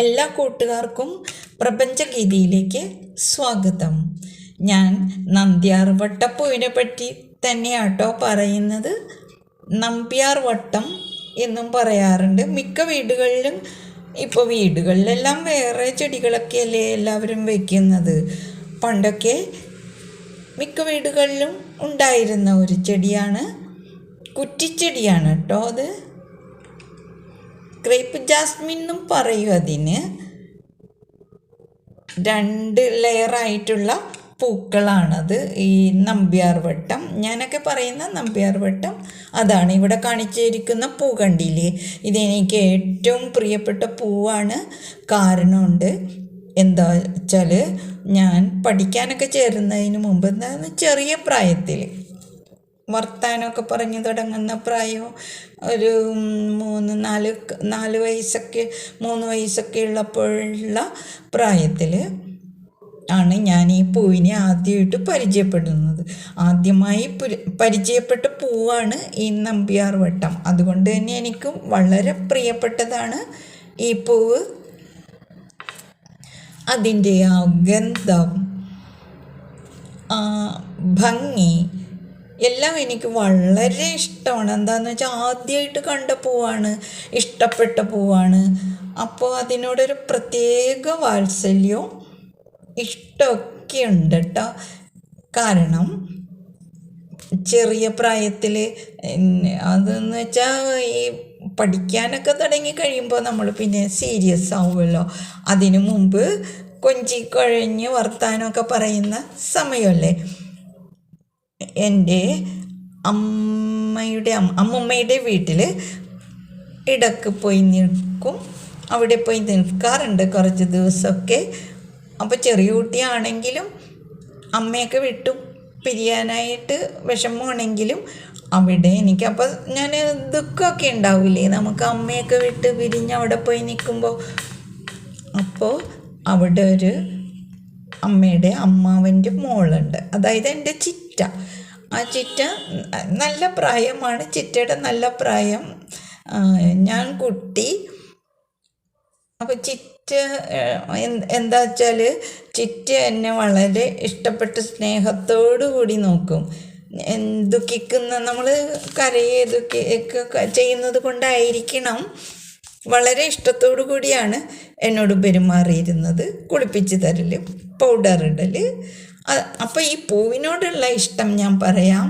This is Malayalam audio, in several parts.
എല്ലാ കൂട്ടുകാർക്കും പ്രപഞ്ചഗീതിയിലേക്ക് സ്വാഗതം. ഞാൻ നന്ദ്യാർ വട്ടപ്പൂവിനെ പറ്റി തന്നെയാട്ടോ പറയുന്നത്. നമ്പ്യാർ വട്ടം എന്നും പറയാറുണ്ട്. മിക്ക വീടുകളിലും ഇപ്പോൾ വീടുകളിലെല്ലാം വേറെ ചെടികളൊക്കെയല്ലേ എല്ലാവരും വയ്ക്കുന്നത് പണ്ടൊക്കെ മിക്ക വീടുകളിലും ഉണ്ടായിരുന്ന ഒരു ചെടിയാണ് കുറ്റിച്ചെടിയാണ് കേട്ടോ അത്. ക്രേപ്പ് ജാസ്മിൻ എന്നും പറയും അതിന്. രണ്ട് ലെയറായിട്ടുള്ള പൂക്കളാണത്. ഈ നമ്പ്യാർ വട്ടം. ഞാനൊക്കെ പറയുന്ന നമ്പ്യാർ വട്ടം. അതാണ് ഇവിടെ കാണിച്ചിരിക്കുന്ന പൂ കണ്ടില്ലേ? ഇതെനിക്ക് ഏറ്റവും പ്രിയപ്പെട്ട പൂവാണ്. കാരണമുണ്ട് എന്താ വെച്ചാൽ ഞാൻ പഠിക്കാനൊക്കെ ചേരുന്നതിന് മുമ്പ് ചെറിയ പ്രായത്തിൽ വർത്താനമൊക്കെ പറഞ്ഞു തുടങ്ങുന്ന പ്രായം ഒരു മൂന്ന് നാല് നാല് വയസ്സൊക്കെ മൂന്ന് വയസ്സൊക്കെ ഉള്ളപ്പോഴുള്ള പ്രായത്തിൽ ആണ് ഞാൻ ഈ പൂവിനെ ആദ്യമായിട്ട് പരിചയപ്പെടുന്നത്. ആദ്യമായി പരിചയപ്പെട്ട പൂവാണ് ഈ നമ്പ്യാർ വട്ടം. അതുകൊണ്ട് തന്നെ എനിക്കും വളരെ പ്രിയപ്പെട്ടതാണ് ഈ പൂവ്. അതിന്റെ ആ ഗന്ധം ഭംഗി എല്ലാം എനിക്ക് വളരെ ഇഷ്ടമാണ്. എന്താണെന്ന് വെച്ചാൽ ആദ്യമായിട്ട് കണ്ട പൂവാണ്. ഇഷ്ടപ്പെട്ട പൂവാണ്. അപ്പോൾ അതിനോടൊരു പ്രത്യേക വാത്സല്യവും ഇഷ്ടമൊക്കെ ഉണ്ട് കേട്ടോ കാരണം ചെറിയ പ്രായത്തിൽ അതെന്ന് വെച്ചാൽ ഈ പഠിക്കാനൊക്കെ തുടങ്ങി കഴിയുമ്പോൾ നമ്മൾ പിന്നെ സീരിയസ് ആവുമല്ലോ അതിനു മുമ്പ് കൊഞ്ചി കുഴഞ്ഞ് വർത്താനമൊക്കെ പറയുന്ന സമയമല്ലേ? എന്റെ അമ്മയുടെ അമ്മ അമ്മമ്മയുടെ വീട്ടിൽ ഇടയ്ക്ക് പോയി നിൽക്കും. അവിടെ പോയി നിൽക്കാറുണ്ട് കുറച്ച് ദിവസമൊക്കെ. അപ്പോൾ ചെറിയ കുട്ടിയാണെങ്കിലും അമ്മയൊക്കെ വിട്ടു പിരിയാനായിട്ട് വിഷമമാണെങ്കിലും അവിടെ എനിക്ക് അപ്പോൾ ഞാൻ ദുഃഖമൊക്കെ ഉണ്ടാവില്ലേ? നമുക്ക് അമ്മയൊക്കെ വിട്ട് പിരിഞ്ഞ് അവിടെ പോയി നിൽക്കുമ്പോൾ അപ്പോൾ അവിടെ ഒരു അമ്മയുടെ അമ്മാവന്റെ മോളുണ്ട്. അതായത് എന്റെ ചിറ്റ. ആ ചിറ്റ നല്ല പ്രായമാണ്. ചിറ്റയുടെ നല്ല പ്രായം ഞാൻ കുട്ടി. അപ്പോൾ ചിറ്റ എന്താ വെച്ചാൽ ചിറ്റ എന്നെ വളരെ ഇഷ്ടപ്പെട്ട് സ്നേഹത്തോടു കൂടി നോക്കും ദുഃഖിക്കുന്ന നമ്മൾ കരയെ ദുഃഖിക്കുക ചെയ്യുന്നത് കൊണ്ടായിരിക്കണം. വളരെ ഇഷ്ടത്തോടു കൂടിയാണ് എന്നോട് പെരുമാറിയിരുന്നത്. കുളിപ്പിച്ച് തരൽ പൗഡർ ഇടൽ അപ്പോൾ ഈ പൂവിനോടുള്ള ഇഷ്ടം ഞാൻ പറയാം.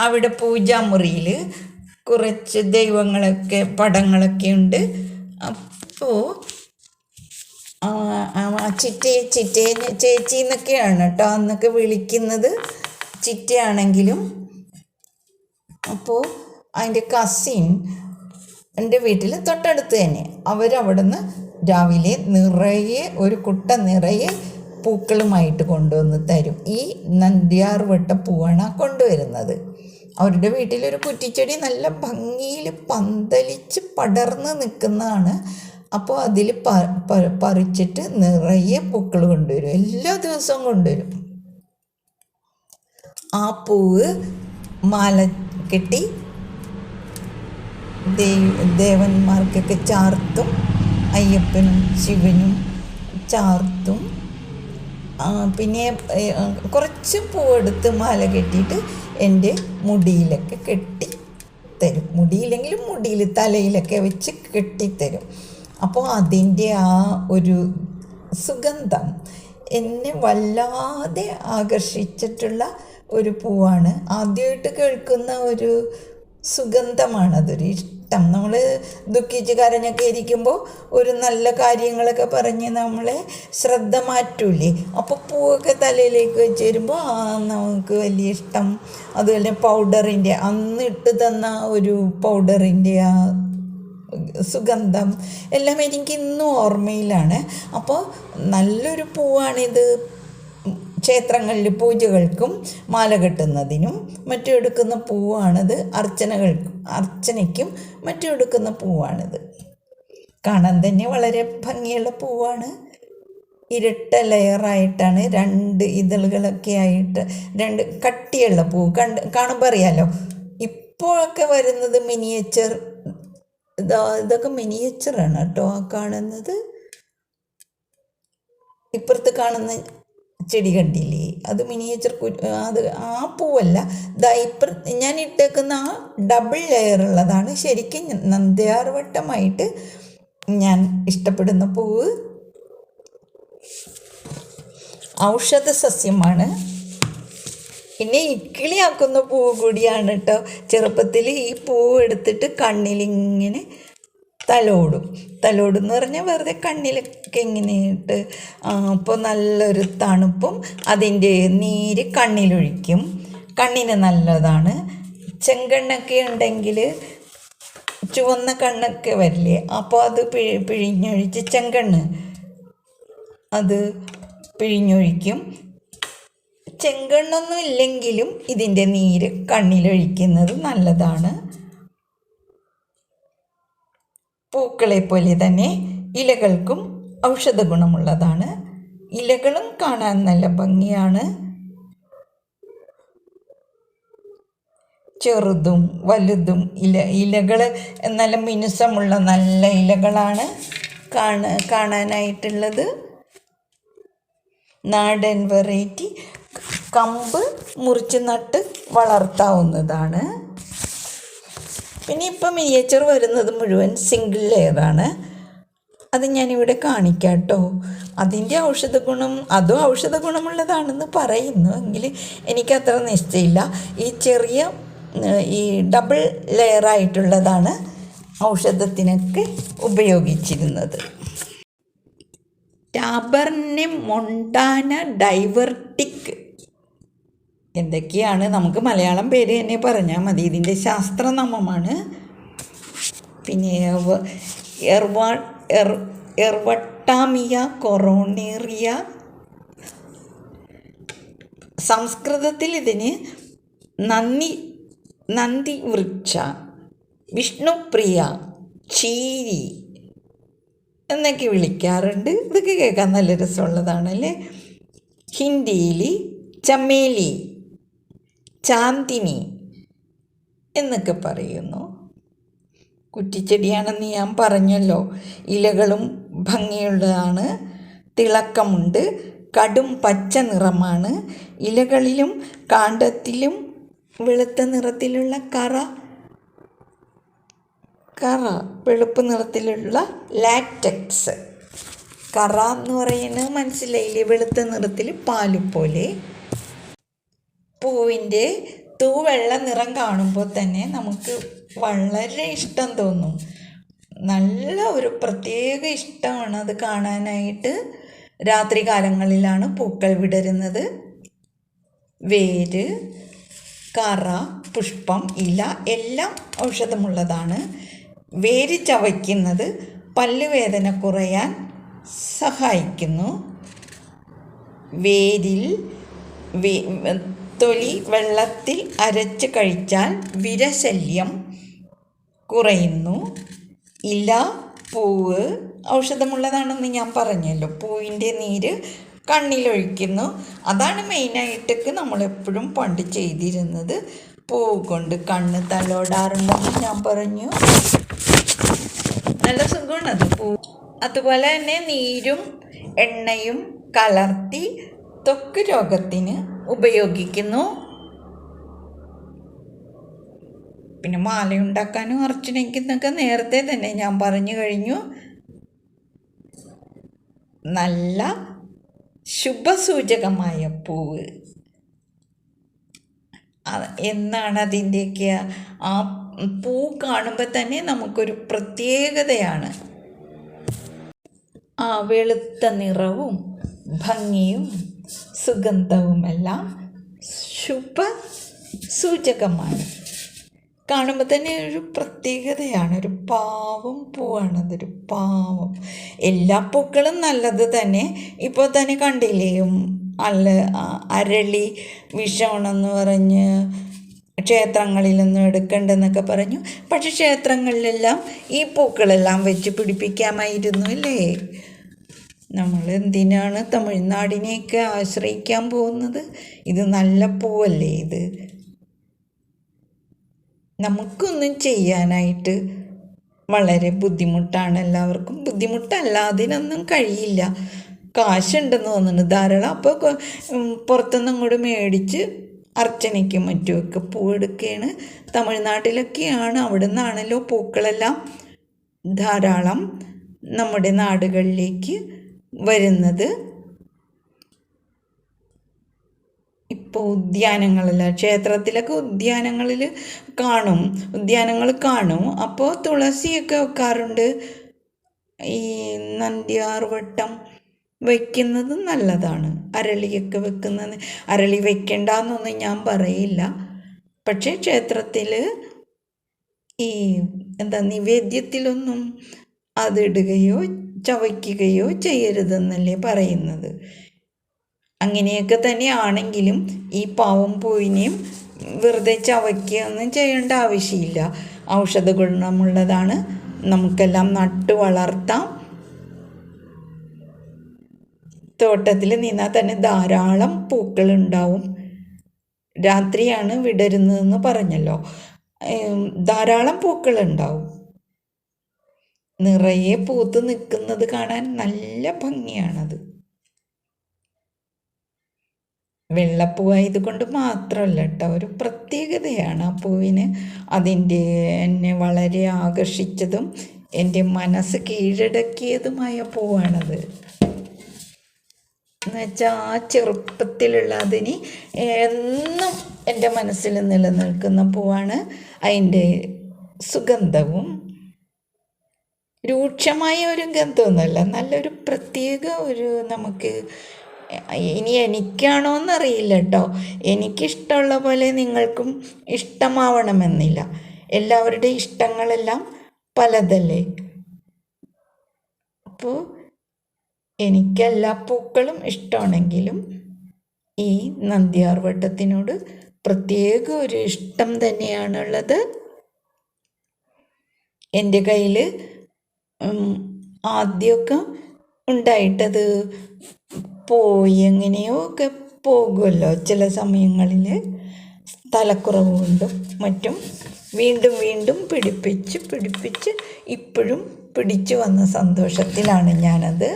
അവിടെ പൂജാമുറിയിൽ കുറച്ച് ദൈവങ്ങളൊക്കെ പടങ്ങളൊക്കെ ഉണ്ട്. അപ്പോൾ ചിറ്റേ ചിറ്റേ ചേച്ചി എന്നൊക്കെയാണ് കേട്ടോ അന്നൊക്കെ വിളിക്കുന്നത്. ചിറ്റയാണെങ്കിലും. അപ്പോൾ അതിന്റെ കസിൻ എന്റെ വീട്ടിൽ തൊട്ടടുത്ത് തന്നെ. അവരവിടുന്ന് രാവിലെ നിറയെ ഒരു കുട്ട നിറയെ പൂക്കളുമായിട്ട് കൊണ്ടുവന്ന് തരും. ഈ നന്ദ്യാർ വട്ട പൂവാണ് കൊണ്ടുവരുന്നത്. അവരുടെ വീട്ടിലൊരു കുറ്റിച്ചെടി നല്ല ഭംഗിയിൽ പന്തലിച്ച് പടർന്ന് നിൽക്കുന്നതാണ്. അപ്പോൾ അതിൽ പറിച്ചിട്ട് നിറയെ പൂക്കൾ കൊണ്ടുവരും. എല്ലാ ദിവസവും കൊണ്ടുവരും. ആ പൂവ് മാല കെട്ടി ദേവ് ദേവന്മാർക്കൊക്കെ ചാർത്തും അയ്യപ്പനും ശിവനും ചാർത്തും പിന്നെ കുറച്ച് പൂവെടുത്ത് മാല കെട്ടിയിട്ട് എന്റെ മുടിയിലൊക്കെ കെട്ടി തരും. മുടിയില്ലെങ്കിലും മുടിയിൽ തലയിലൊക്കെ വെച്ച് കെട്ടിത്തരും അപ്പോൾ അതിന്റെ ആ ഒരു സുഗന്ധം എന്നെ വല്ലാതെ ആകർഷിച്ചിട്ടുള്ള ഒരു പൂവാണ്. ആദ്യമായിട്ട് കേൾക്കുന്ന ഒരു സുഗന്ധമാണതൊരു ഇഷ്ടം. നമ്മൾ ദുഃഖിച്ച് കരഞ്ഞൊക്കെ ഇരിക്കുമ്പോൾ ഒരു നല്ല കാര്യങ്ങളൊക്കെ പറഞ്ഞ് നമ്മളെ ശ്രദ്ധ മാറ്റൂലേ. അപ്പോൾ പൂവൊക്കെ തലയിലേക്ക് വെച്ച് വരുമ്പോൾ നമുക്ക് വലിയ ഇഷ്ടം. അതുപോലെ പൗഡറിന്റെ അന്ന് ഇട്ട് തന്ന ഒരു പൗഡറിന്റെ ആ സുഗന്ധം. എല്ലാം എനിക്ക് ഇന്നും ഓർമ്മയിലാണ്. അപ്പോൾ നല്ലൊരു പൂവാണിത്. ക്ഷേത്രങ്ങളിൽ പൂജകൾക്കും മാല കെട്ടുന്നതിനും മറ്റും എടുക്കുന്ന പൂവാണിത് അർച്ചനകൾക്കും അർച്ചനയ്ക്കും മറ്റും എടുക്കുന്ന പൂവാണിത്. കാണാൻ തന്നെ വളരെ ഭംഗിയുള്ള പൂവാണ്. ഇരട്ട ലെയറായിട്ടാണ് രണ്ട് ഇതളുകളൊക്കെ ആയിട്ട് രണ്ട് കട്ടിയുള്ള പൂ. കണ്ട് കാണുമ്പോൾ അറിയാലോ ഇപ്പോഴൊക്കെ വരുന്നത് മിനിയേച്ചർ ഇതാ ഇതൊക്കെ മിനിയേച്ചറാണ് കേട്ടോ ആ കാണുന്നത്. ഇപ്പുറത്ത് കാണുന്ന ചെടി കണ്ടില്ലേ? അത് മിനിയേച്ചർ അത് ആ പൂവല്ല. ദാ ഞാൻ ഇട്ടേക്കുന്ന ആ ഡബിൾ ലെയർ ഉള്ളതാണ്. ശരിക്കും നന്ദ്യാർവട്ടമായിട്ട് ഞാൻ ഇഷ്ടപ്പെടുന്ന പൂവ്. ഔഷധ സസ്യമാണ് പിന്നെ ഇക്കിളിയാക്കുന്ന പൂവ് കൂടിയാണ് കേട്ടോ ചെറുപ്പത്തിൽ ഈ പൂവ് എടുത്തിട്ട് കണ്ണിലിങ്ങനെ തലോടും. തലോടും എന്ന് പറഞ്ഞാൽ വെറുതെ കണ്ണിലൊക്കെ ഇങ്ങനെ ഇട്ട് അപ്പോൾ നല്ലൊരു തണുപ്പും അതിന്റെ നീര് കണ്ണിലൊഴിക്കും. കണ്ണിന് നല്ലതാണ്. ചെങ്കണ്ണൊക്കെ ഉണ്ടെങ്കിൽ ചുവന്ന കണ്ണൊക്കെ വരില്ലേ അപ്പോൾ അത് പിഴി പിഴിഞ്ഞൊഴിച്ച് ചെങ്കണ്ണ് അത് പിഴിഞ്ഞൊഴിക്കും. ചെങ്കണ്ണൊന്നും ഇല്ലെങ്കിലും ഇതിന്റെ നീര് കണ്ണിലൊഴിക്കുന്നത് നല്ലതാണ്. പൂക്കളെ പോലെ തന്നെ ഇലകൾക്കും ഔഷധ ഗുണമുള്ളതാണ് ഇലകളും കാണാൻ നല്ല ഭംഗിയാണ്. ചെറുതും വലുതും ഇല ഇലകൾ നല്ല മിനുസമുള്ള നല്ല ഇലകളാണ് കാണ കാണാനായിട്ടുള്ളത്. നാടൻ വെറൈറ്റി കമ്പ് മുറിച്ച് നട്ട് വളർത്താവുന്നതാണ്. പിന്നെ ഇപ്പം മിനിയേച്ചർ വരുന്നത് മുഴുവൻ സിംഗിൾ ലെയറാണ് അത് ഞാനിവിടെ കാണിക്കാം കേട്ടോ അതിന്റെ ഔഷധ ഗുണം അതും ഔഷധ ഗുണമുള്ളതാണെന്ന് പറയുന്നു. എങ്കിൽ എനിക്കത്ര നിശ്ചയമില്ല. ഈ ചെറിയ ഈ ഡബിൾ ലെയറായിട്ടുള്ളതാണ് ഔഷധത്തിനൊക്കെ ഉപയോഗിച്ചിരുന്നത്. ടാബർനെ മൊണ്ടാന ഡൈവർട്ടിക് എന്തൊക്കെയാണ്? നമുക്ക് മലയാളം പേര് തന്നെ പറഞ്ഞാൽ മതി. ഇതിന്റെ ശാസ്ത്രനാമമാണ് പിന്നെ എർവ- എർ എർവട്ടാമിയ കൊറോണേറിയ. സംസ്കൃതത്തിൽ ഇതിന് നന്ദി നന്ദി വൃക്ഷ വിഷ്ണുപ്രിയ ചീരി എന്നൊക്കെ വിളിക്കാറുണ്ട്. ഇതൊക്കെ കേൾക്കാൻ നല്ല രസമുള്ളതാണല്ലേ? ഹിന്ദിയിൽ ചമേലി. ചാന്ദിനി എന്നൊക്കെ പറയുന്നു. കുറ്റിച്ചെടിയാണെന്ന് ഞാൻ പറഞ്ഞല്ലോ. ഇലകളും ഭംഗിയുള്ളതാണ്. തിളക്കമുണ്ട്. കടും പച്ച നിറമാണ്. ഇലകളിലും കാണ്ടത്തിലും വെളുത്ത നിറത്തിലുള്ള കറ കറ വെളുപ്പ് നിറത്തിലുള്ള ലാറ്റക്സ്. കറ എന്ന് പറയുന്നത് മനസ്സിലായില്ലേ? വെളുത്ത നിറത്തിൽ പാൽ പോലെ. പൂവിന്റെ തൂവെള്ള നിറം കാണുമ്പോൾ തന്നെ നമുക്ക് വളരെ ഇഷ്ടം തോന്നും. നല്ല ഒരു പ്രത്യേക ഇഷ്ടമാണ് അത് കാണാനായിട്ട്. രാത്രി കാലങ്ങളിലാണ് പൂക്കൾ വിടരുന്നത്. വേര് കറ പുഷ്പം ഇല എല്ലാം ഔഷധമുള്ളതാണ്. വേര് ചവയ്ക്കുന്നത് പല്ലുവേദന കുറയാൻ സഹായിക്കുന്നു. വേരിൽ തൊലി വെള്ളത്തിൽ അരച്ച് കഴിച്ചാൽ വിരശല്യം കുറയുന്നു. ഇല പൂവ് ഔഷധമുള്ളതാണെന്ന് ഞാൻ പറഞ്ഞല്ലോ. പൂവിന്റെ നീര് കണ്ണിലൊഴിക്കുന്നു. അതാണ് മെയിനായിട്ടൊക്കെ നമ്മളെപ്പോഴും പണ്ട് ചെയ്തിരുന്നത്. പൂവ് കൊണ്ട് കണ്ണ് തലോടാറുണ്ടെന്ന് ഞാൻ പറഞ്ഞു. നല്ല സുഖമാണ് അത് പൂ. അതുപോലെ തന്നെ നീരും എണ്ണയും കലർത്തി ത്വക്ക് രോഗത്തിന് ഉപയോഗിക്കുന്നു. പിന്നെ മാലയുണ്ടാക്കാനും അർച്ചനയ്ക്കുന്നൊക്കെ നേരത്തെ തന്നെ ഞാൻ പറഞ്ഞു കഴിഞ്ഞു. നല്ല ശുഭസൂചകമായ പൂവ്. എന്നാണ് അതിന്റെയൊക്കെ ആ പൂ കാണുമ്പോൾ തന്നെ നമുക്കൊരു പ്രത്യേകതയാണ്. ആ വെളുത്ത നിറവും ഭംഗിയും സുഗന്ധവുമെല്ലാം ശുഭ സൂചകമാണ്. കാണുമ്പോൾ തന്നെ ഒരു പ്രത്യേകതയാണ്. ഒരു പാവം പൂവാണ്. അതൊരു പാവം. എല്ലാ പൂക്കളും നല്ലത് തന്നെ. ഇപ്പോൾ തന്നെ കണ്ടില്ലേ? അല്ല അരളി വിഷമാണെന്ന് പറഞ്ഞ് ക്ഷേത്രങ്ങളിലൊന്നും എടുക്കണ്ടെന്നൊക്കെ പറഞ്ഞു. പക്ഷെ ക്ഷേത്രങ്ങളിലെല്ലാം ഈ പൂക്കളെല്ലാം വെച്ച് പിടിപ്പിക്കാമായിരുന്നു അല്ലേ? നമ്മൾ എന്തിനാണ് തമിഴ്നാടിനെയൊക്കെ ആശ്രയിക്കാൻ പോകുന്നത്? ഇത് നല്ല പൂവല്ലേ ഇത്? നമുക്കൊന്നും ചെയ്യാനായിട്ട് വളരെ ബുദ്ധിമുട്ടാണ് എല്ലാവർക്കും. ബുദ്ധിമുട്ടല്ല അതിനൊന്നും കഴിയില്ല. കാശുണ്ടെന്ന് തോന്നുന്നു. ധാരാളം അപ്പോൾ പുറത്തുനിന്ന് അങ്ങോട്ട് മേടിച്ച് അർച്ചനയ്ക്കും മറ്റുമൊക്കെ പൂവെടുക്കുകയാണ്. തമിഴ്നാട്ടിലൊക്കെയാണ് അവിടെ നിന്നാണല്ലോ പൂക്കളെല്ലാം ധാരാളം നമ്മുടെ നാടുകളിലേക്ക് വരുന്നത്. ഇപ്പോൾ ഉദ്യാനങ്ങളല്ല ക്ഷേത്രത്തിലൊക്കെ ഉദ്യാനങ്ങളിൽ കാണും. ഉദ്യാനങ്ങൾ കാണും. അപ്പോൾ തുളസിയൊക്കെ വെക്കാറുണ്ട്. ഈ നന്ദ്യാർവട്ടം വയ്ക്കുന്നത് നല്ലതാണ്. അരളിയൊക്കെ വെക്കുന്നത് അരളി വെക്കണ്ടെന്നൊന്നും ഞാൻ പറയില്ല. പക്ഷേ ക്ഷേത്രത്തിൽ ഈ എന്താ നിവേദ്യത്തിലൊന്നും അതിടുകയോ ചവയ്ക്കുകയോ ചെയ്യരുതെന്നല്ലേ പറയുന്നത്. അങ്ങനെയൊക്കെ തന്നെയാണെങ്കിലും ഈ പാവം പൂവിനെയും വെറുതെ ചവയ്ക്കുകയൊന്നും ചെയ്യേണ്ട ആവശ്യമില്ല. ഔഷധ ഗുണമുള്ളതാണ് നമുക്കെല്ലാം നട്ടു വളർത്താം. തോട്ടത്തിൽ നിന്നാൽ തന്നെ ധാരാളം പൂക്കൾ ഉണ്ടാവും രാത്രിയാണ് വിടരുന്നതെന്ന് പറഞ്ഞല്ലോ. ധാരാളം പൂക്കൾ പൂക്കളുണ്ടാവും. നിറയെ പൂത്ത് നിൽക്കുന്നത് കാണാൻ നല്ല ഭംഗിയാണത്. വെള്ളപ്പൂവായത് കൊണ്ട് മാത്രമല്ല കേട്ടോ ഒരു പ്രത്യേകതയാണ് ആ പൂവിന്. അതിന്റെ എന്നെ വളരെ ആകർഷിച്ചതും എന്റെ മനസ്സ് കീഴടക്കിയതുമായ പൂവാണത്. എന്നുവെച്ചാൽ ആ ചെറുപ്പത്തിലുള്ള അതിന് എന്നും എന്റെ മനസ്സിൽ നിലനിൽക്കുന്ന പൂവാണ്. അതിന്റെ സുഗന്ധവും രൂക്ഷമായ ഒരു ഗന്ധമൊന്നുമല്ല. നല്ലൊരു പ്രത്യേക ഒരു നമുക്ക് ഇനി എനിക്കാണോ എന്നറിയില്ല കേട്ടോ. എനിക്കിഷ്ടമുള്ള പോലെ നിങ്ങൾക്കും ഇഷ്ടമാവണമെന്നില്ല. എല്ലാവരുടെയും ഇഷ്ടങ്ങളെല്ലാം പലതല്ലേ? അപ്പോൾ എനിക്കെല്ലാ പൂക്കളും ഇഷ്ടമാണെങ്കിലും ഈ നന്ദ്യാർവട്ടത്തിനോട് പ്രത്യേക ഒരു ഇഷ്ടം തന്നെയാണുള്ളത്. എന്റെ കയ്യിൽ ആദ്യമൊക്കെ ഉണ്ടായിട്ടത് പോയി എങ്ങനെയോ ഒക്കെ പോകുമല്ലോ ചില സമയങ്ങളിൽ. സ്ഥലക്കുറവ് കൊണ്ടും മറ്റും വീണ്ടും വീണ്ടും പിടിപ്പിച്ച് പിടിപ്പിച്ച് ഇപ്പോഴും പിടിച്ചു വന്ന സന്തോഷത്തിലാണ് ഞാനത്.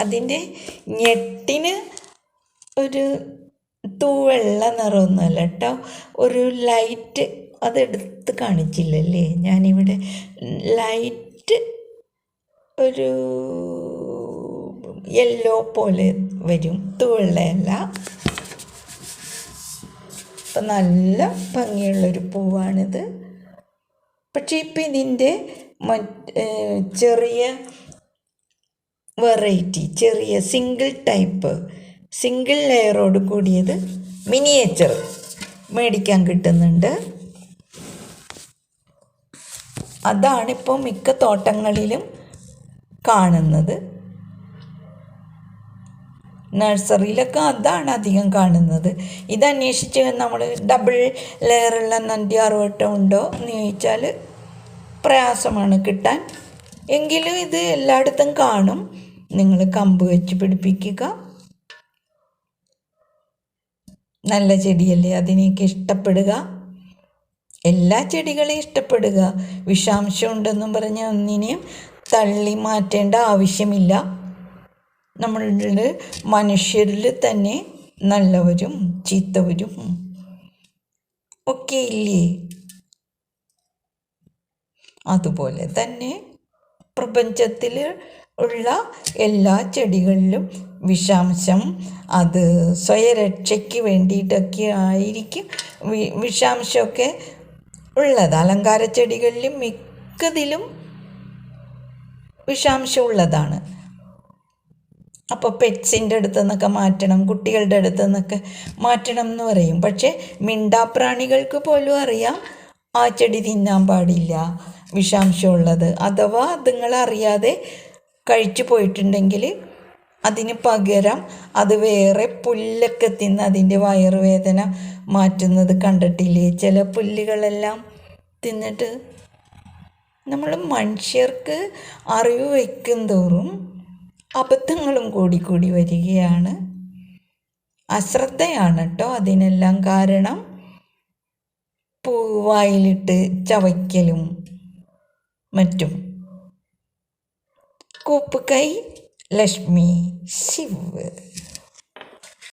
അതിന്റെ ഞെട്ടിന് ഒരു തൂവെള്ള നിറമൊന്നുമല്ല കേട്ടോ. ഒരു ലൈറ്റ് അതെടുത്ത് കാണിച്ചില്ലല്ലേ? ഞാനിവിടെ ലൈറ്റ് ഒരു യെല്ലോ പോലെ വരും. തുള്ളയല്ല അപ്പം നല്ല ഭംഗിയുള്ളൊരു പൂവാണിത്. പക്ഷേ ഇപ്പം ഇതിന്റെ മറ്റ് ചെറിയ വെറൈറ്റി ചെറിയ സിംഗിൾ ടൈപ്പ് സിംഗിൾ ലെയറോട് കൂടിയത് മിനിയേച്ചർ മേടിക്കാൻ കിട്ടുന്നുണ്ട്. അതാണിപ്പോൾ മിക്ക തോട്ടങ്ങളിലും കാണുന്നത്. നഴ്സറിയിലൊക്കെ അതാണ് അധികം കാണുന്നത്. ഇത് അന്വേഷിച്ച് നമ്മൾ ഡബിൾ ലെയറുള്ള നന്ദി അറുവട്ടം ഉണ്ടോ എന്ന് ചോദിച്ചാൽ പ്രയാസമാണ് കിട്ടാൻ. എങ്കിലും ഇത് എല്ലായിടത്തും കാണും. നിങ്ങൾ കമ്പ് വെച്ച് പിടിപ്പിക്കുക. നല്ല ചെടിയല്ലേ അതിനെയൊക്കെ ഇഷ്ടപ്പെടുക. എല്ലാ ചെടികളെയും ഇഷ്ടപ്പെടുക. വിഷാംശം ഉണ്ടെന്നും പറഞ്ഞ് ഒന്നിനെയും തള്ളി മാറ്റേണ്ട ആവശ്യമില്ല. നമ്മളുടെ മനുഷ്യരിൽ തന്നെ നല്ലവരും ചീത്തവരും ഒക്കെ ഇല്ലേ അതുപോലെ തന്നെ പ്രപഞ്ചത്തിൽ ഉള്ള എല്ലാ ചെടികളിലും വിഷാംശം അത് സ്വയരക്ഷയ്ക്ക് വേണ്ടിയിട്ടൊക്കെ ആയിരിക്കും. വിഷാംശമൊക്കെ ഉള്ളത്. അലങ്കാര ചെടികളിലും മിക്കതിലും വിഷാംശം ഉള്ളതാണ് അപ്പോൾ പെറ്റ്സിന്റെ അടുത്ത് നിന്നൊക്കെ മാറ്റണം കുട്ടികളുടെ അടുത്ത് നിന്നൊക്കെ മാറ്റണം എന്ന് പറയും. പക്ഷേ മിണ്ടാപ്രാണികൾക്ക് പോലും അറിയാം ആ ചെടി തിന്നാൻ പാടില്ല വിഷാംശമുള്ളത്. അഥവാ അതുങ്ങളറിയാതെ കഴിച്ചു പോയിട്ടുണ്ടെങ്കിൽ അതിന് പകരം അത് വേറെ പുല്ലൊക്കെ തിന്ന് അതിന്റെ വയറുവേദന മാറ്റുന്നത് കണ്ടിട്ടില്ലേ? ചില പുല്ലുകളെല്ലാം തിന്നിട്ട് നമ്മൾ മനുഷ്യർക്ക് അറിവ് വയ്ക്കും തോറും അബദ്ധങ്ങളും കൂടിക്കൂടി വരികയാണ്. അശ്രദ്ധയാണ് കേട്ടോ അതിനെല്ലാം കാരണം. പൂവായിലിട്ട് ചവയ്ക്കലും മറ്റും. കൂപ്പ് കൈ Let me see.